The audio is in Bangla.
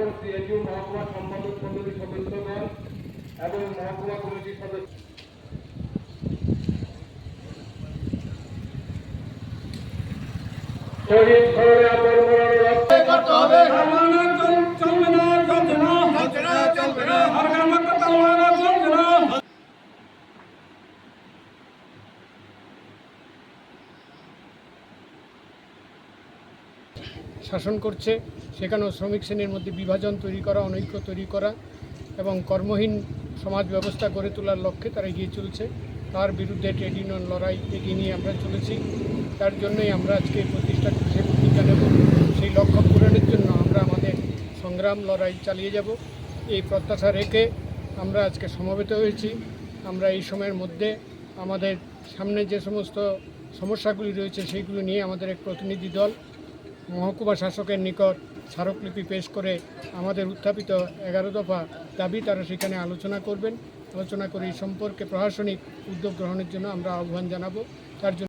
এরপর সিএইচইউ মহকুমা সম্পাদক সমিতির সদস্যগণ এবং মহকুমা কমিটির সদস্য শহীদ ঘরে শাসন করছে, সেখানেও শ্রমিক শ্রেণির মধ্যে বিভাজন তৈরি করা, অনৈক্য তৈরি করা এবং কর্মহীন সমাজ ব্যবস্থা গড়ে তোলার লক্ষ্যে তারা এগিয়ে চলছে। তার বিরুদ্ধে ট্রেড ইউনিয়ন লড়াই এগিয়ে নিয়ে আমরা চলেছি। তার জন্যই আমরা আজকে প্রতিষ্ঠা হিসেবে ভূমিকা নেব। সেই লক্ষ্য পূরণের জন্য আমরা আমাদের সংগ্রাম লড়াই চালিয়ে যাব। এই প্রত্যাশা রেখে আমরা আজকে সমবেত হয়েছি। আমরা এই সময়ের মধ্যে আমাদের সামনে যে সমস্ত সমস্যাগুলি রয়েছে, সেইগুলো নিয়ে আমাদের এক প্রতিনিধি দল মহকুমা শাসকের নিকট স্মারকলিপি পেশ করে আমাদের উত্থাপিত এগারো দফা দাবি তারা সেখানে আলোচনা করবেন। আলোচনা করে এই সম্পর্কে প্রশাসনিক উদ্যোগ গ্রহণের জন্য আমরা আহ্বান জানাব। তার জন্য